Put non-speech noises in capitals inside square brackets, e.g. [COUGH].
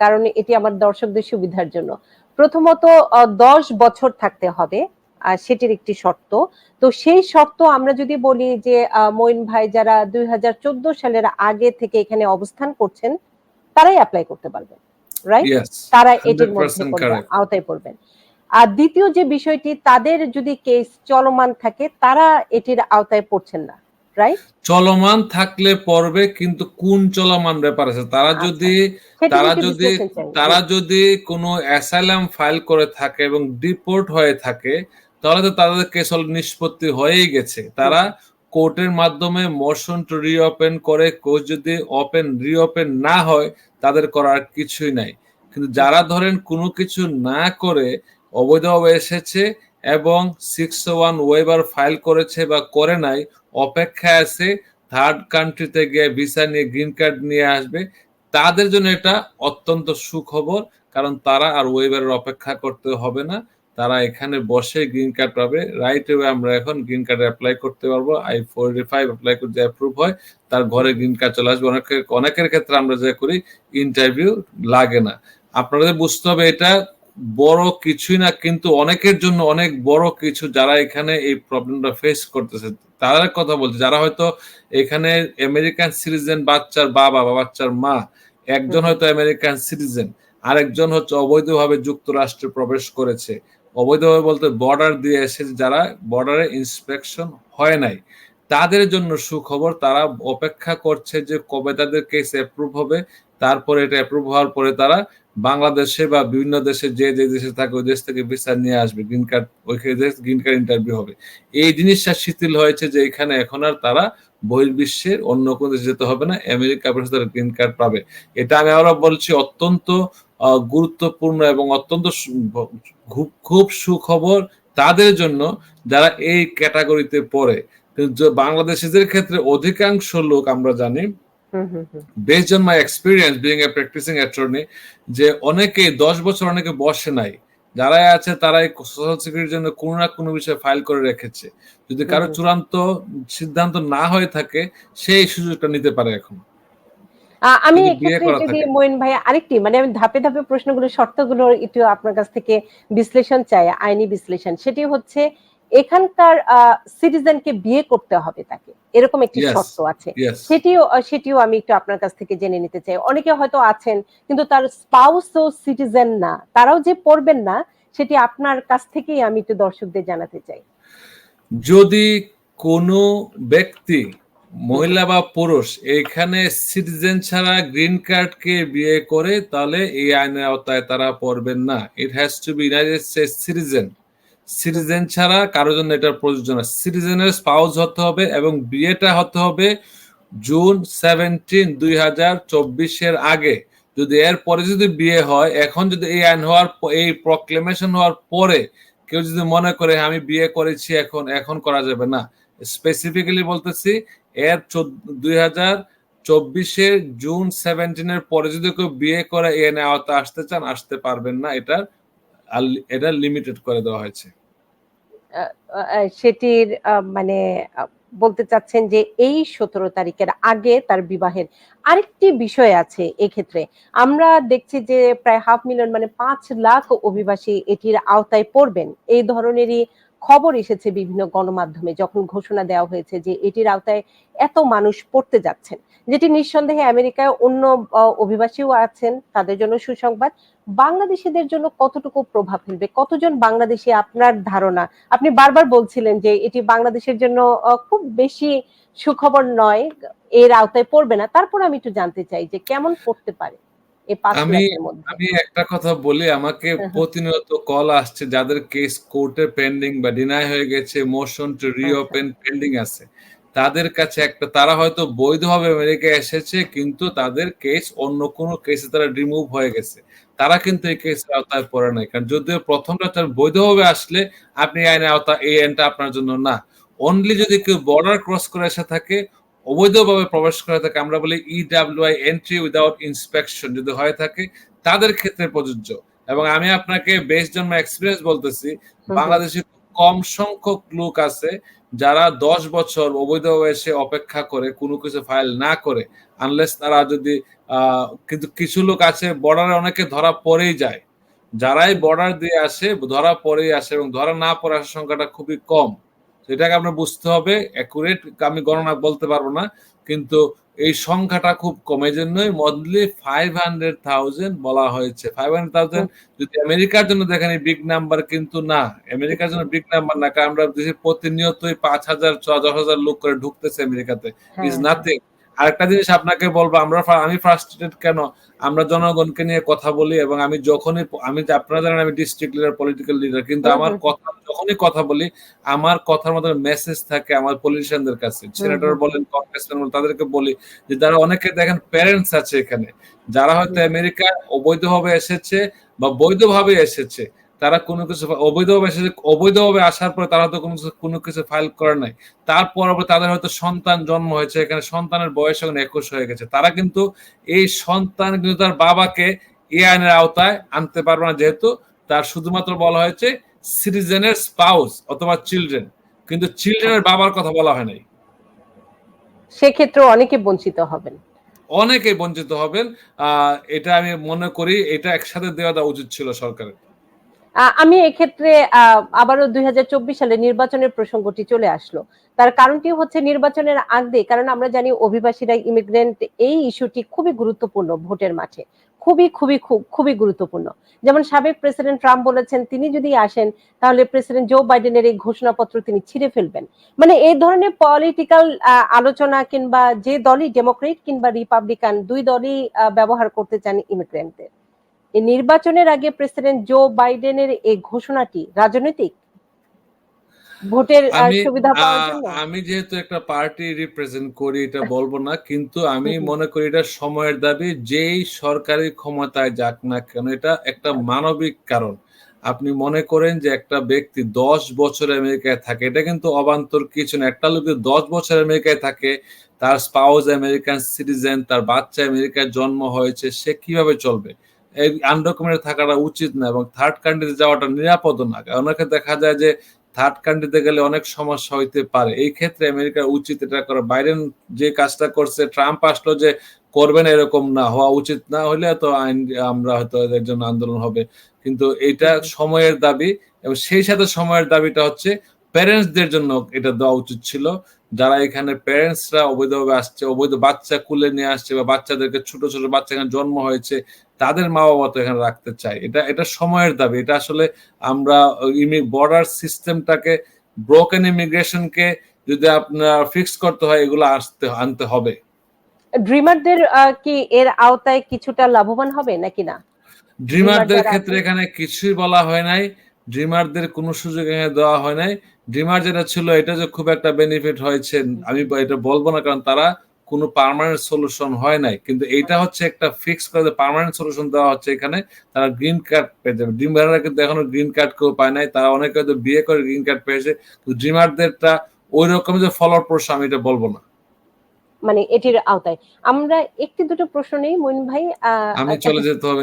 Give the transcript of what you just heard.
কারণ এটি আমার দর্শকদের সুবিধার জন্য। প্রথমত দশ বছর থাকতে হবে সেটির একটি শর্ত। তো সেই শর্ত আমরা যদি বলি যে মঈন ভাই যারা দুই হাজার চোদ্দ সালের আগে থেকে এখানে অবস্থান করছেন তারাই অ্যাপ্লাই করতে পারবেন রাইট তারা এটির মধ্যে 100% পড়বে, correct. আওতায় পড়বেন। আর দ্বিতীয় যে বিষয়টি তাদের যদি কেস চলমান থাকে তারা এটির আওতায় পড়ছেন না। রাইট চলমান থাকলে পড়বে কিন্তু কোন চলমান ব্যাপার আছে? তারা আচ্ছা। যদি তারা যদি তারা যদি কোনো অ্যাসাইলাম ফাইল করে থাকে এবং ডিপোর্ট হয়ে থাকে তাহলে তো তাদের কেস নিষ্পত্তি হয়েই গেছে। তারা কোর্টের মাধ্যমে মোশন টু রিওপেন করে কোর্ট যদি ওপেন রিওপেন না হয় তাদের করার কিছুই নাই। কিন্তু যারা ধরেন কোনো কিছু না করে অবৈধভাবে এসেছে এবং সিক্স ওয়ান ওয়েবার ফাইল করেছে বা করে নাই, অপেক্ষায় আছে থার্ড কান্ট্রিতে গিয়ে ভিসা নিয়ে গ্রিন কার্ড নিয়ে আসবে। তাদের জন্য এটা অত্যন্ত সুখবর, কারণ তারা আর ওয়েবারের অপেক্ষা করতে হবে না। তারা এখানে বসে গ্রিন কার্ড পাবে। রাইট ওয়ে আমরা এখন গ্রিন কার্ড অ্যাপ্লাই করতে পারব। আই ফোরটি ফাইভ অ্যাপ্লাই করতে অ্যাপ্রুভ হয়। তার ঘরে গ্রিন কার্ড চলে আসবে। অনেকের অনেকের ক্ষেত্রে আমরা যা করি ইন্টারভিউ লাগে না। আপনাদের বুঝতে হবে এটা বড় কিছুই না, কিন্তু অনেকের জন্য অনেক বড় কিছু যারা এখানে এই প্রবলেমটা ফেস করতেছে তারা কথা বলছে। যারা হয়তো এখানে আমেরিকান সিটিজেন বাচ্চার বাবা বা বাচ্চার মা, একজন হয়তো আমেরিকান সিটিজেন আরেকজন হচ্ছে অবৈধভাবে যুক্তরাষ্ট্রে প্রবেশ করেছে। অবৈধভাবে বলতে বর্ডার দিয়ে এসেছে যারা বর্ডারে ইন্সপেকশন হয় নাই। তাদের জন্য সুখবর, তারা অপেক্ষা করছে যে কবে তাদের কেস অ্যাপ্রুভ হবে, তারপরে এটা অ্যাপ্রুভ হওয়ার পরে তারা বাংলাদেশে বা বিভিন্ন দেশে যে যে দেশে থাকে, ওই দেশ থেকে ভিসা নিয়ে আসবে গ্রিন কার্ড ওইখানে গ্রিন কার্ড ইন্টারভিউ হবে। এই জিনিসটা শিথিল হয়েছে যে এখানে এখন আর তারা বহির্বিশ্বের অন্য কোনো দেশে যেতে হবে না, আমেরিকা পর্যন্ত তারা গ্রিন কার্ড পাবে। এটা আমি আরও বলছি, অত্যন্ত গুরুত্বপূর্ণ এবং অত্যন্ত খুব খুব সুখবর তাদের জন্য যারা এই ক্যাটাগরিতে পড়ে। বাংলাদেশিদের ক্ষেত্রে অধিকাংশ লোক আমরা জানি based on my experience being a practicing attorney যে অনেকে দশ বছর অনেকে বসে নাই। যারাই আছে তারাই সোশ্যাল সিকিউরিটির জন্য কোনো না কোনো বিষয়ে ফাইল করে রেখেছে। যদি কারও চূড়ান্ত সিদ্ধান্ত না হয়ে থাকে সেই সুযোগটা নিতে পারে এখন। আমি এক্ষেত্রে যদি মইন ভাই আরেকটি মানে আমি ধাপে ধাপে প্রশ্নগুলো শর্তগুলো একটু আপনার কাছ থেকে বিশ্লেষণ চাই আইনি বিশ্লেষণ। সেটি হচ্ছে এখানকার সিটিজেনকে বিয়ে করতে হবে তাকে। এরকম একটি শর্ত আছে। সেটিও সেটিও আমি একটু আপনার কাছ থেকে জেনে নিতে চাই। অনেকে হয়তো আছেন কিন্তু তার স্পাউস ও সিটিজেন না। তারাও যে পড়বেন না সেটি আপনার কাছ থেকেই আমি একটু দর্শকদের জানাতে চাই। যদি কোনো ব্যক্তি মহিলা বা পুরুষ এখানে সিটিজেন ছাড়া গ্রিন কার্ডকে বিয়ে করে তাহলে এই আইনের আওতায় তারা পড়বেন না। It has to be United States citizen citizen ছাড়া কারোর জন্য এটা প্রযোজ্য না। সিটিজেনের স্পাউস হতে হবে এবং বিয়েটা হতে হবে জুন সেভেন্টিন দুই হাজার চব্বিশের আগে। যদি এর পরে যদি বিয়ে হয় এখন যদি এই আইন হওয়ার এই প্রক্লেমেশন হওয়ার পরে কেউ যদি মনে করে "হ্যাঁ, আমি বিয়ে করেছি এখন এখন করা যাবে না। স্পেসিফিক্যালি বলতেছি এর দুই হাজার চব্বিশের জুন সেভেন্টিনের পরে যদি কেউ বিয়ে করে এ আওতা আসতে চান আসতে পারবেন না এটা এটা লিমিটেড করে দেওয়া হয়েছে। সেটির মানে বলতে চাচ্ছেন যে এই সতেরো তারিখের আগে তার বিবাহের আরেকটি বিষয় আছে এক্ষেত্রে। আমরা দেখছি যে প্রায় হাফ মিলিয়ন মানে পাঁচ লাখ অভিবাসী এটির আওতায় পড়বেন। এই ধরনেরই খবর এসেছে বিভিন্ন গণমাধ্যমে যখন ঘোষণা দেওয়া হয়েছে যে এটির আওতায় এত মানুষ পড়তে যাচ্ছেন, যেটি নিঃসন্দেহে আমেরিকায় অন্য অভিবাসীও আছেন, তাদের জন্য সুসংবাদ। বাংলাদেশিদের জন্য কতটুকু প্রভাব ফেলবে? কতজন বাংলাদেশি আপনার ধারণা? আপনি বারবার বলছিলেন যে এটি বাংলাদেশের জন্য খুব বেশি সুখবর নয়, এর আওতায় পড়বে না। তারপর আমি একটু জানতে চাই যে কেমন পড়তে পারে। এই পাঁচ আমি- আমি একটা কথা বলি আমাকে হ্যাঁ। প্রতিনিয়ত কল আসছে যাদের কেস কোর্টে পেন্ডিং বা ডিনাই হয়ে গেছে মোশন টু রিওপেন পেন্ডিং আছে। তাদের কাছে একটা তারা হয়তো বৈধভাবে আমেরিকা এসেছে কিন্তু তাদের কেস অন্য কোনো কেসে তারা রিমুভ হয়ে গেছে। তারা কিন্তু এই কেসের আওতায় পড়ে নাই। কারণ যদিও প্রথমটা তার বৈধভাবে আসলে আপনি আইনের আওতা এই আইনটা আপনার জন্য না। অনলি যদি কেউ বর্ডার ক্রস করে এসে থাকে অবৈধভাবে প্রবেশ করে থাকে আমরা বলি ইডাব্লিউআই এন্ট্রি উইদাউট ইন্সপেকশন যদি হয়ে থাকে তাদের ক্ষেত্রে প্রযোজ্য। এবং আমি আপনাকে বেশ জন্ম এক্সপিরিয়েন্স বলতেছি। বাংলাদেশে কম সংখ্যক লোক আছে যারা দশ বছর অবৈধভাবে এসে অপেক্ষা করে কোনো কিছু ফাইল না করে আনলেস তারা যদি আহ, কিন্তু কিছু লোক আছে বর্ডারে অনেকে ধরা পড়েই যায়। যারাই বর্ডার দিয়ে আসে ধরা পড়েই আসে এবং ধরা না পড়ে আসার সংখ্যাটা খুবই কম। এটাকে আপনার বুঝতে হবে অ্যাকুরেট আমি গণনা বলতে পারব না কিন্তু এই সংখ্যাটা খুব কম। এই জন্যই মন্থলি ফাইভ হান্ড্রেড থাউজেন্ড বলা হয়েছে। ফাইভ হান্ড্রেড থাউজেন্ড যদি আমেরিকার জন্য দেখেন বিগ নাম্বার কিন্তু না। আমেরিকার জন্য বিগ নাম্বার না কারণ আমরা দেশে প্রতিনিয়তই পাঁচ হাজার ছ দশ হাজার লোক করে ঢুকতেছে আমেরিকাতে। ইজ হ্যাঁ, নাথিং আরেকটা জিনিস আপনাকে বলব আমরা আমি ফ্রাস্ট্রেটেড কেন? আমরা জনগণকে নিয়ে কথা বলি এবং আমি যখনই আমি আপনারা জানেন আমি ডিস্ট্রিক্ট লিডার পলিটিক্যাল লিডার কিন্তু আমার কথা যখনই কথা বলি আমার কথার মধ্যে মেসেজ থাকে আমার পলিটিশিয়ানদের কাছে। সেনেটর বলেন কংগ্রেসম্যান বলেন তাদেরকে বলি যে যারা অনেকে দেখেন প্যারেন্টস আছে এখানে যারা হয়তো। আমেরিকা অবৈধভাবে এসেছে বা বৈধভাবে এসেছে তারা কোনো কিছু অবৈধভাবে এসেছে অবৈধভাবে আসার পরে তারা তো কোনো কিছু কোনো কিছু ফাইল করে নাই। তারপর তাদের হয়তো সন্তান জন্ম হয়েছে এখানে সন্তানের বয়স এখন একুশ হয়ে গেছে। তারা কিন্তু এই সন্তান কিন্তু তার বাবাকে এই আইনের আওতায় আনতে পারবে না যেহেতু তার শুধুমাত্র বলা হয়েছে সিটিজেনের স্পাউস অথবা চিলড্রেন কিন্তু চিলড্রেনের বাবার কথা বলা হয় নাই। সেক্ষেত্রে অনেকে বঞ্চিত হবেন। অনেকেই বঞ্চিত হবেন। আহ, এটা আমি মনে করি এটা একসাথে দেওয়া দেওয়া উচিত ছিল সরকারের। আমি এক্ষেত্রে আহ, আবারও দুই হাজার চব্বিশ সালে নির্বাচনের প্রসঙ্গটি চলে আসলো। তার কারণটি হচ্ছে নির্বাচনের আগে কারণ আমরা জানি অভিবাসীরা ইমিগ্রেন্ট এই ইস্যুটি খুবই গুরুত্বপূর্ণ ভোটের মাঠে। খুবই খুবই খুব খুবই গুরুত্বপূর্ণ। যেমন সাবেক প্রেসিডেন্ট ট্রাম্প বলেছেন তিনি যদি আসেন তাহলে প্রেসিডেন্ট জো বাইডেনের এই ঘোষণাপত্র তিনি ছিঁড়ে ফেলবেন। মানে এই ধরনের পলিটিক্যাল আলোচনা কিংবা যে দলই ডেমোক্রেট কিংবা রিপাবলিকান দুই দলই ব্যবহার করতে চান ইমিগ্রেন্টদের নির্বাচনের আগে প্রেসিডেন্ট জো বাইডেনের এই ঘোষণাটি রাজনৈতিক ভোটের সুবিধা পাওয়ার জন্য? আমি যেহেতু একটা পার্টি রিপ্রেজেন্ট করি এটা [LAUGHS] বলব না কিন্তু আমি। মনে করি এটা সময়ের দাবি যেই সরকারি ক্ষমতায় যাক না কেন এটা একটা মানবিক কারণ। আপনি মনে করেন যে একটা ব্যক্তি দশ বছর আমেরিকায় থাকে এটা কিন্তু অবান্তর কিছু না। একটা লোক যদি দশ বছর আমেরিকায় থাকে তার স্পাউস আমেরিকান সিটিজেন তার বাচ্চা আমেরিকায় জন্ম হয়েছে সে কীভাবে চলবে? আনডকুমেন্টেড থাকাটা উচিত না এবং থার্ড কান্ট্রিতে যাওয়াটা নিরাপদ না। অনেকে দেখা যায় যে থার্ড কান্ট্রিতে গেলে অনেক সমস্যা হইতে পারে। এই ক্ষেত্রে আমেরিকার উচিত এটা করা। বাইডেন যে কাজটা করছে ট্রাম্প আসলো যে করবেন এরকম না হওয়া উচিত না হলে তো আইন আমরা হয়তো এদের জন্য আন্দোলন হবে। কিন্তু এটা সময়ের দাবি এবং সেই সাথে সময়ের দাবিটা হচ্ছে প্যারেন্টসদের জন্য এটা দেওয়া উচিত ছিল। যারা এখানে প্যারেন্টসরা অবৈধভাবে আসছে অবৈধ বাচ্চা কুলে নিয়ে আসছে বা বাচ্চাদেরকে ছোট ছোট বাচ্চা এখানে জন্ম হয়েছে তাদের মা বাবা তো এখানে রাখতে চাই এটা এটা সময়ের দাবি। এটা আসলে আমরা বর্ডার সিস্টেমটাকে ব্রোকেন ইমিগ্রেশনকে যদি আপনার ফিক্স করতে হয় এগুলো আসতে আনতে হবে। ড্রিমারদের কি এর আওতায় কিছুটা লাভবান হবে নাকি না? ড্রিমারদের ক্ষেত্রে এখানে কিছুই বলা হয় নাই। ড্রিমারদের কোনো সুযোগ এখানে দেওয়া হয় নাই। ড্রিমার যেটা ছিল এটা যে খুব একটা বেনিফিট হয়েছে আমি এটা বলব না কারণ তারা কোনো পার্মানেন্ট সলিউশন হয় নাই। কিন্তু এইটা হচ্ছে একটা ফিক্স করে পার্মানেন্ট সলিউশন দেওয়া হচ্ছে এখানে। তারা গ্রিন কার্ড পেয়ে যাবে। ড্রিমাররা কিন্তু এখনও গ্রিন কার্ড কেউ পায় নাই। তারা অনেকে হয়তো বিয়ে করে গ্রিন কার্ড পেয়েছে। কিন্তু ড্রিমারদেরটা ওই রকম যে ফলপ্রসূ আমি এটা বলব না। মানে এটির আওতায়। আমরা একটি দুটো প্রশ্ন নেই মইন ভাই আমি চলে যেতে হবে